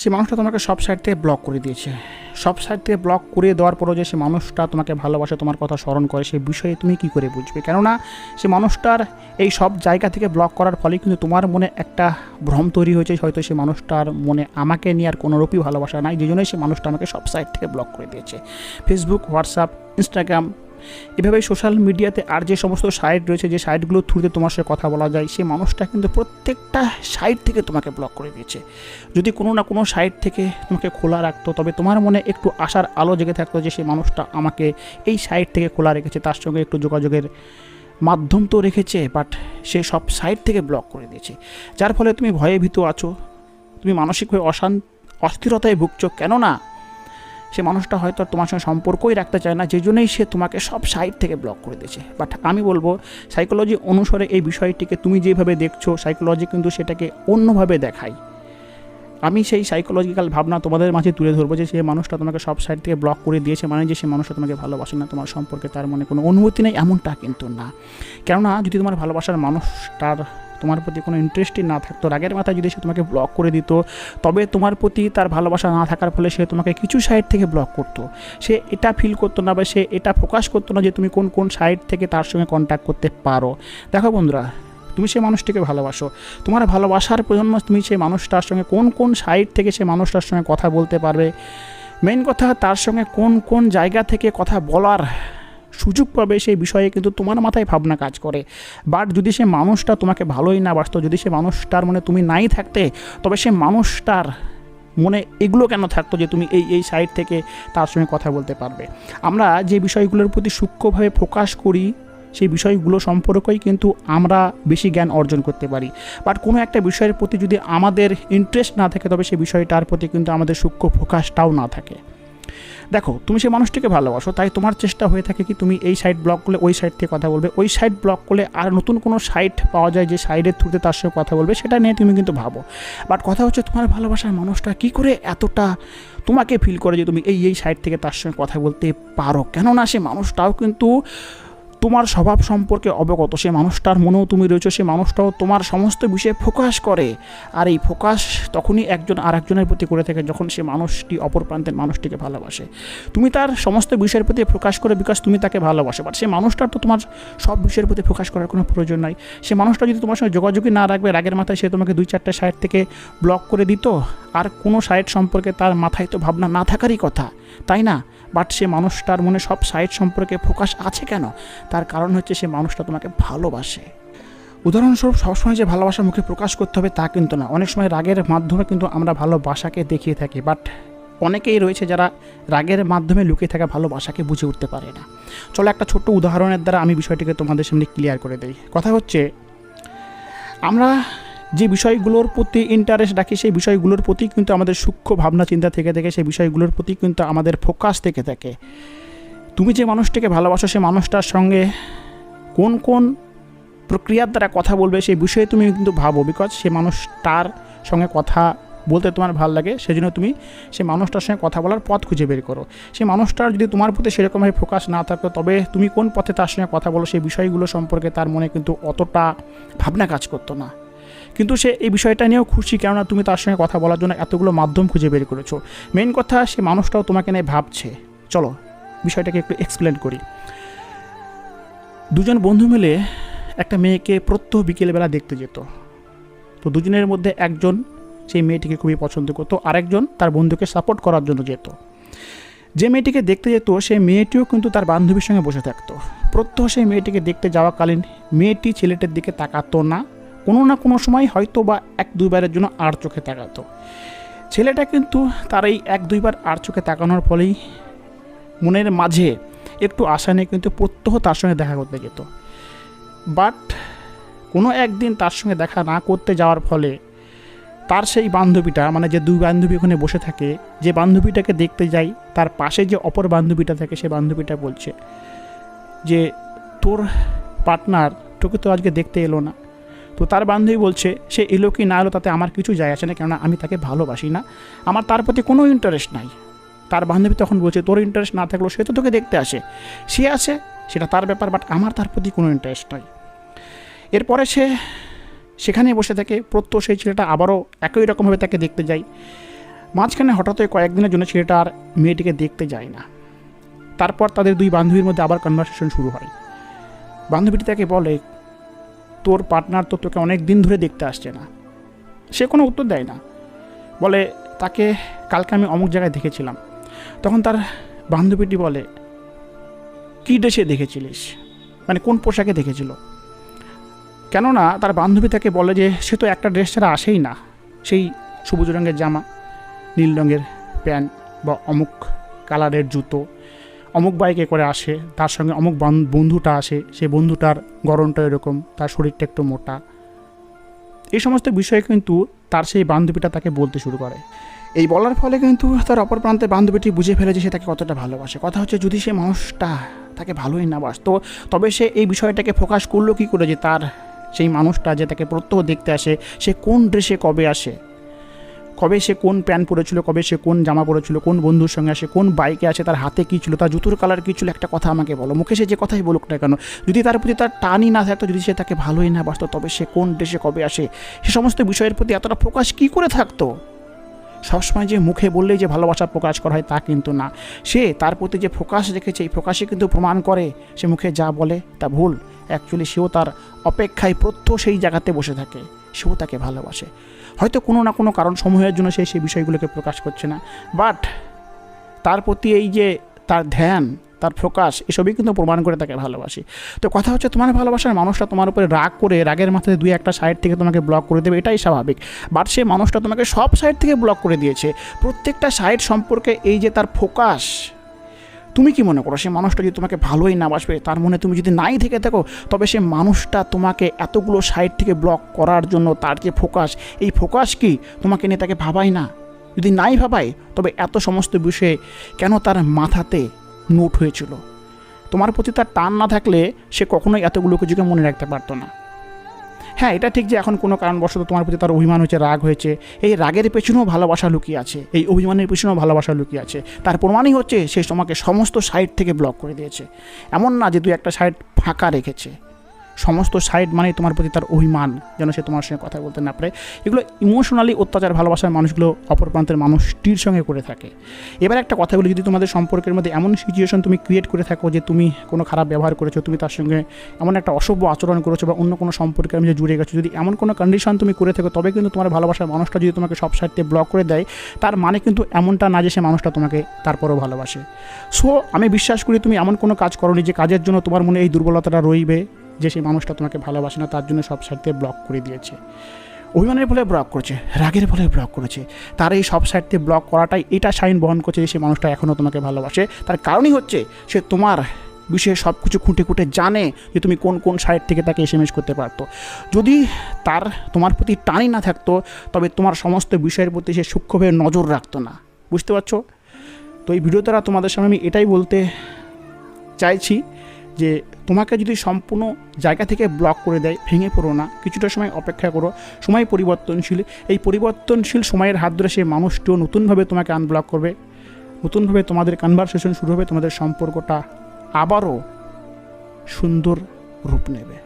সে মানুষটা তোমাকে সব সাইড থেকে ব্লক করে দিয়েছে। সব সাইড থেকে ব্লক করে দেওয়ার পরও যে সে মানুষটা তোমাকে ভালোবাসে, তোমার কথা স্মরণ করে, সেই বিষয়ে তুমি কি করে বুঝবে? কেননা সে মানুষটার এই সব জায়গা থেকে ব্লক করার ফলে কিন্তু তোমার মনে একটা ভ্রম তৈরি হয়েছে, হয়তো সে মানুষটার মনে আমাকে নিয়ে আর কোনোরূপই ভালোবাসা নাই যে জন্যই সে মানুষটা আমাকে সব সাইড থেকে ব্লক করে দিয়েছে। ফেসবুক হোয়াটসঅ্যাপ ইনস্টাগ্রাম এভাবে সোশ্যাল মিডিয়াতে আর যে সমস্ত সাইট রয়েছে, যে সাইটগুলোর থ্রুতে তোমার সাথে কথা বলা যায়, সেই মানুষটা কিন্তু প্রত্যেকটা সাইট থেকে তোমাকে ব্লক করে দিয়েছে। যদি কোনো না কোনো সাইট থেকে তোমাকে খোলা রাখতো, তবে তোমার মনে একটু আশার আলো জেগে থাকতো যে সেই মানুষটা আমাকে এই সাইট থেকে খোলা রেখেছে, তার সঙ্গে একটু যোগাযোগের মাধ্যম তো রেখেছে বাট সে সব সাইট থেকে ব্লক করে দিয়েছে। যার ফলে তুমি ভয়ে ভীত আছো, তুমি মানসিকভাবে অশান অস্থিরতায় ভুগছো। কেননা সে মানুষটা হয়তো তোমার সঙ্গে সম্পর্কই রাখতে চায় না যে জন্যই সে তোমাকে সব সাইড থেকে ব্লক করে দিয়েছে। বাট আমি বলব সাইকোলজি অনুসারে এই বিষয়টিকে তুমি যেভাবে দেখছ সাইকোলজি কিন্তু সেটাকে অন্যভাবে দেখায়। আমি সেই সাইকোলজিক্যাল ভাবনা তোমাদের মাঝে তুলে ধরবো যে সে মানুষটা তোমাকে সব সাইড থেকে ব্লক করে দিয়েছে মানে যে সে মানুষটা তোমাকে ভালোবাসে না, তোমার সম্পর্কে তার মনে কোনো অনুভূতি নেই, এমনটা কিন্তু না। কেননা যদি তোমার ভালোবাসার মানুষটার তোমার প্রতি কোনো ইন্টারেস্টই না থাকতো, রাগের মাথায় যদি সে তোমাকে ব্লক করে দিত, তবে তোমার প্রতি তার ভালোবাসা না থাকার ফলে সে তোমাকে কিছু সাইড থেকে ব্লক করতো। সে এটা ফিল করতো না বা সে এটা ফোকাস করতো না যে তুমি কোন কোন সাইড থেকে তার সঙ্গে কন্ট্যাক্ট করতে পারো। দেখো বন্ধুরা তুমি সেই মানুষটিকে ভালোবাসো। তোমার ভালোবাসার জন্য তুমি সেই মানুষটার সঙ্গে কোন কোন সাইড থেকে সেই মানুষটার সঙ্গে কথা বলতে পারবে? মেন কথা, তার সঙ্গে কোন কোন জায়গা থেকে কথা বলার সুযোগ পাবে সেই বিষয়ে কিন্তু তোমার মাথায় ভাবনা কাজ করে। বাট যদি সে মানুষটা তোমাকে ভালোই না বাসতো, যদি সে মানুষটার মনে তুমি নাই থাকতে, তবে সে মানুষটার মনে এগুলো কেন থাকতো যে তুমি এই এই সাইড থেকে তার সঙ্গে কথা বলতে পারবে? আমরা যে বিষয়গুলোর প্রতি সূক্ষ্মভাবে ফোকাস করি সেই বিষয়গুলো সম্পর্কেই কিন্তু আমরা বেশি জ্ঞান অর্জন করতে পারি। বাট কোনো একটা বিষয়ের প্রতি যদি আমাদের ইন্টারেস্ট না থাকে, তবে সেই বিষয়টার প্রতি কিন্তু আমাদের সূক্ষ্ম ফোকাসটাও না থাকে। দেখো, তুমি সেই মানুষটিকে ভালোবাসো, তাই তোমার চেষ্টা হয়ে থাকে কি তুমি এই সাইট ব্লক করলে ওই সাইড থেকে কথা বলবে। ওই সাইট ব্লক করলে আর নতুন কোনো সাইট পাওয়া যায় যে সাইডের থ্রুতে তার সঙ্গে কথা বলবে, সেটা নিয়ে তুমি কিন্তু ভাবো। বাট কথা হচ্ছে তোমার ভালোবাসার মানুষটা কী করে এতটা তোমাকে ফিল করে যে তুমি এই এই সাইড থেকে তার সঙ্গে কথা বলতে পারো? কেননা সে মানুষটাও কিন্তু তোমার স্বভাব সম্পর্কে অবগত। সে মানুষটার মনেও তুমি রয়েছো, সে মানুষটাও তোমার সমস্ত বিষয়ে ফোকাস করে। আর এই ফোকাস তখনই একজন আর একজনের প্রতি করে থাকে যখন সে মানুষটি, অপর প্রান্তের মানুষটিকে ভালোবাসে। তুমি তার সমস্ত বিষয়ের প্রতি ফোকাস করে বিকজ তুমি তাকে ভালোবাসো। বাট সে মানুষটার তো তোমার সব বিষয়ের প্রতি ফোকাস করার কোনো প্রয়োজন নাই। সে মানুষটা যদি তোমার সঙ্গে যোগাযোগই না রাখবে, রাগের মাথায় সে তোমাকে দুই চারটে সাইড থেকে ব্লক করে দিত। আর কোনো সাইড সম্পর্কে তার মাথায় তো ভাবনা না থাকারই কথা। তাই না? বাট সে মানুষটার মনে সব সাইড সম্পর্কে ফোকাস আছে কেন? তার কারণ হচ্ছে সে মানুষটা তোমাকে ভালোবাসে। উদাহরণস্বরূপ সবসময় যে ভালোবাসা মুখে প্রকাশ করতে হবে তা কিন্তু না। অনেক সময় রাগের মাধ্যমে কিন্তু আমরা ভালোবাসাকে দেখিয়ে থাকি। বাট অনেকেই রয়েছে যারা রাগের মাধ্যমে লুকিয়ে থাকা ভালোবাসাকে বুঝে উঠতে পারে না। চলো একটা ছোট্ট উদাহরণের দ্বারা আমি বিষয়টিকে তোমাদের সামনে ক্লিয়ার করে দিই। কথা হচ্ছে, আমরা যে বিষয়গুলোর প্রতি ইন্টারেস্ট রাখি, সেই বিষয়গুলোর প্রতি কিন্তু আমাদের সূক্ষ্ম ভাবনা, চিন্তা থেকে থেকে, সেই বিষয়গুলোর প্রতি কিন্তু আমাদের ফোকাস থেকে থাকে। তুমি যে মানুষটিকে ভালোবাসো সেই মানুষটার সঙ্গে কোন কোন প্রক্রিয়ার দ্বারা কথা বলবে, সেই বিষয়ে তুমি কিন্তু ভাবো বিকজ সে মানুষটার সঙ্গে কথা বলতে তোমার ভালো লাগে, সেজন্য তুমি সেই মানুষটার সঙ্গে কথা বলার পথ খুঁজে বের করো। সেই মানুষটার যদি তোমার প্রতি সেরকমভাবে ফোকাস না থাকতো তবে তুমি কোন পথে তার সঙ্গে কথা বলো, সেই বিষয়গুলো সম্পর্কে তার মনে কিন্তু অতটা ভাবনা কাজ করতো না। কিন্তু সে এই বিষয়টা নিয়েও খুশি, কেননা তুমি তার সঙ্গে কথা বলার জন্য এতগুলো মাধ্যম খুঁজে বের করেছ। মেন কথা, সে মানুষটাও তোমাকে নিয়ে ভাবছে। চলো, বিষয়টাকে একটু এক্সপ্লেন করি। দুজন বন্ধু মিলে একটা মেয়েকে প্রত্যহ বিকেলবেলা দেখতে যেত। তো দুজনের মধ্যে একজন সেই মেয়েটিকে খুবই পছন্দ করতো, আরেকজন তার বন্ধুকে সাপোর্ট করার জন্য যেত। যে মেয়েটিকে দেখতে যেত সেই মেয়েটিও কিন্তু তার বান্ধবীর সঙ্গে বসে থাকতো। প্রত্যহ সেই মেয়েটিকে দেখতে যাওয়াকালীন মেয়েটি ছেলেটির দিকে তাকাতো না। কোনো না কোনো সময় হয়তো বা এক দুইবারের জন্য আর চোখে তাকাতো। ছেলেটা কিন্তু তার এই এক দুইবার আর চোখে তাকানোর ফলেই মনের মাঝে একটু আশা নিয়ে কিন্তু প্রত্যহ তার সঙ্গে দেখা করতে যেত। বাট কোনো একদিন তার সঙ্গে দেখা না করতে যাওয়ার ফলে তার সেই বান্ধবীটা মানে যে দুই বান্ধবী ওখানে বসে থাকে, যে বান্ধবীটাকে দেখতে যাই, তার পাশে যে অপর বান্ধবীটা থাকে সে বান্ধবীটা বলছে যে, তোর পার্টনার তোকে তো আজকে দেখতে এলো না। তো তার বান্ধবী বলছে, সে এলো কি না এলো তাতে আমার কিছু যায় আসে না, কেননা আমি তাকে ভালোবাসি না। আমার তার প্রতি কোনো ইন্টারেস্ট নাই। তার বান্ধবী তখন বলছে, তোর ইন্টারেস্ট না থাকলেও সে তো তোকে দেখতে আসে। সে আসে, সেটা তার ব্যাপার বাট আমার তার প্রতি কোনো ইন্টারেস্ট নাই। এরপরে সে সেখানে বসে থাকে, প্রত্যহ সেই ছেলেটা আবারও একই রকমভাবে তাকে দেখতে যায়। মাঝখানে হঠাৎই কয়েকদিনের জন্য ছেলেটা আর মেয়েটিকে দেখতে যায় না। তারপর তাদের দুই বান্ধবীর মধ্যে আবার কনভারসেশন শুরু হয়। বান্ধবীটি তাকে বলে তোর পার্টনার তো তোকে অনেক দিন ধরে দেখতে আসছে না। সে কোনো উত্তর দেয় না। বলে, তাকে কালকে আমি অমুক জায়গায় দেখেছিলাম। তখন তার বান্ধবীটি বলে, কী ড্রেসে দেখেছিলিস? মানে কোন পোশাকে দেখেছিল? কেননা তার বান্ধবী তাকে বলে যে, সে তো একটা ড্রেস ছাড়া আসেই না। সেই সবুজ রঙের জামা, নীল রঙের প্যান্ট বা অমুক কালারের জুতো। অমুক বাইকে করে আসে, তার সঙ্গে অমুক বন্ধুটা আসে সেই বন্ধুটার গরমটা এরকম, তার শরীরটা একটু মোটা। এই সমস্ত বিষয়ে কিন্তু তার সেই বান্ধবীটা তাকে বলতে শুরু করে। এই বলার ফলে কিন্তু তার অপর প্রান্তে বান্ধবীটি বুঝে ফেলে যে সে তাকে কতটা ভালোবাসে। কথা হচ্ছে যদি সে মানুষটা তাকে ভালোই না বাসতো, তবে সে এই বিষয়টাকে ফোকাস করল কি করে যে তার সেই মানুষটা যে তাকে প্রত্যহ দেখতে আসে, সে কোন ড্রেসে কবে আসে? কবে সে কোন প্যান্ট পরেছিল, কবে সে কোন জামা পরেছিল, কোন বন্ধুর সঙ্গে আসে, কোন বাইকে আছে তার হাতে কী ছিল, তার জুতোর কালার কী ছিল, একটা কথা আমাকে বলো। মুখে সে যে কথাই বলুক না কেন, যদি তার প্রতি তার টানই না থাকতো, যদি সে তাকে ভালোই না বাসতো, তবে সে কোন ড্রেসে কবে আসে? সে সমস্ত বিষয়ের প্রতি এতটা ফোকাস কী করে থাকতো? সবসময় যে মুখে বললেই যে ভালোবাসা প্রকাশ করা হয় তা কিন্তু না। সে তার প্রতি যে ফোকাস রেখেছে, এই ফোকাসে কিন্তু প্রমাণ করে, সে মুখে যা বলে তা ভুল। অ্যাকচুয়ালি সেও তার অপেক্ষায় প্রত্যহ সেই জায়গাতে বসে থাকে, সেও তাকে ভালোবাসে। হয়তো কোনো না কোনো কারণ সমূহের জন্য সে সেই বিষয়গুলোকে প্রকাশ করছে না। বাট তার প্রতি এই যে তার ধ্যান, তার ফোকাস এসবই কিন্তু প্রমাণ করে তাকে ভালোবাসি। তো কথা হচ্ছে তোমার ভালোবাসার মানুষটা তোমার উপরে রাগ করে রাগের মাথায় দুই একটা সাইড থেকে তোমাকে ব্লক করে দেবে, এটাই স্বাভাবিক। বাট সে মানুষটা তোমাকে সব সাইড থেকে ব্লক করে দিয়েছে। প্রত্যেকটা সাইড সম্পর্কে এই যে তার ফোকাস তুমি কি মনে করো, সে মানুষটা যদি তোমাকে ভালোই না বাসবে, তার মনে তুমি যদি নাই থেকে থাকো, তবে সে মানুষটা তোমাকে এতগুলো সাইড থেকে ব্লক করার জন্য তার যে ফোকাস এই ফোকাস কি? তোমাকে নিয়ে তাকে ভাবাই না। যদি নাই ভাবাই তবে এত সমস্ত বিষয়ে কেন তার মাথাতে নোট হয়েছিল? তোমার প্রতি তার টান না থাকলে সে কখনোই এতগুলো কিছুকে মনে রাখতে পারতো না। হ্যাঁ এটা ঠিক যে এখন কোনো কারণবশত তোমার প্রতি তার অভিমান হয়েছে, রাগ হয়েছে। এই রাগের পেছনেও ভালোবাসা লুকিয়ে আছে। এই অভিমানের পেছনেও ভালোবাসা লুকিয়ে আছে। তার প্রমাণই হচ্ছে, সে তোমাকে সমস্ত সাইড থেকে ব্লক করে দিয়েছে। এমন না যে তুই একটা সাইড ফাঁকা রেখেছে। সমস্ত সাইড মানে তোমার প্রতি তার অভিমান, যেন সে তোমার সঙ্গে কথা বলতে না পারে। এগুলো ইমোশনালি অত্যাচার ভালোবাসার মানুষগুলো অপর প্রান্তের মানুষটির সঙ্গে করে থাকে। এবার একটা কথা বলি, যদি তোমাদের সম্পর্কের মধ্যে এমন সিচুয়েশন তুমি ক্রিয়েট করে থাকো যে তুমি কোনো খারাপ ব্যবহার করেছ, তুমি তার সঙ্গে এমন একটা অসভ্য আচরণ করেছ বা অন্য কোনো সম্পর্কের মধ্যে জুড়ে গেছো, যদি এমন কোনো কন্ডিশন তুমি করে থাকো, তবে কিন্তু তোমার ভালোবাসার মানুষটা যদি তোমাকে সব সাইড ব্লক করে দেয়, তার মানে কিন্তু এমনটা না যে সে মানুষটা তোমাকে তারপরও ভালোবাসে। সো আমি বিশ্বাস করি তুমি এমন কোনো কাজ করোনি যে কাজের জন্য তোমার মনে এই দুর্বলতাটা রইবে। যে সেই মানুষটা তোমাকে ভালোবাসে না, তার জন্য সব সাইড থেকে ব্লক করে দিয়েছে। অভিমানের ফলে ব্লক করেছে, রাগের ফলে ব্লক করেছে। তার এই সব সাইড ব্লক করাটাই এটা সাইন বহন করছে যে সেই মানুষটা এখনও তোমাকে ভালোবাসে। তার কারণই হচ্ছে সে তোমার বিষয়ে সব কিছু খুঁটে খুঁটে জানে যে তুমি কোন কোন সাইড থেকে তাকে এসএমএস করতে পারতো। যদি তার, তোমার প্রতি টানই না থাকতো, তবে তোমার সমস্ত বিষয়ের প্রতি সে সূক্ষ্মভাবে নজর রাখতো না। বুঝতে পারছ? তো এই ভিডিও দ্বারা তোমাদের সামনে আমি এটাই বলতে চাইছি যে তোমাকে যদি সম্পূর্ণ জায়গা থেকে ব্লক করে দেয়, ভেঙে পড়ো না। কিছুটা সময় অপেক্ষা করো। সময় পরিবর্তনশীল। এই পরিবর্তনশীল সময়ের হাত ধরে সেই মানুষটিও নতুনভাবে তোমাকে আনব্লক করবে। নতুনভাবে তোমাদের কনভারসেশন শুরু হবে, তোমাদের সম্পর্কটা আবারও সুন্দর রূপ নেবে।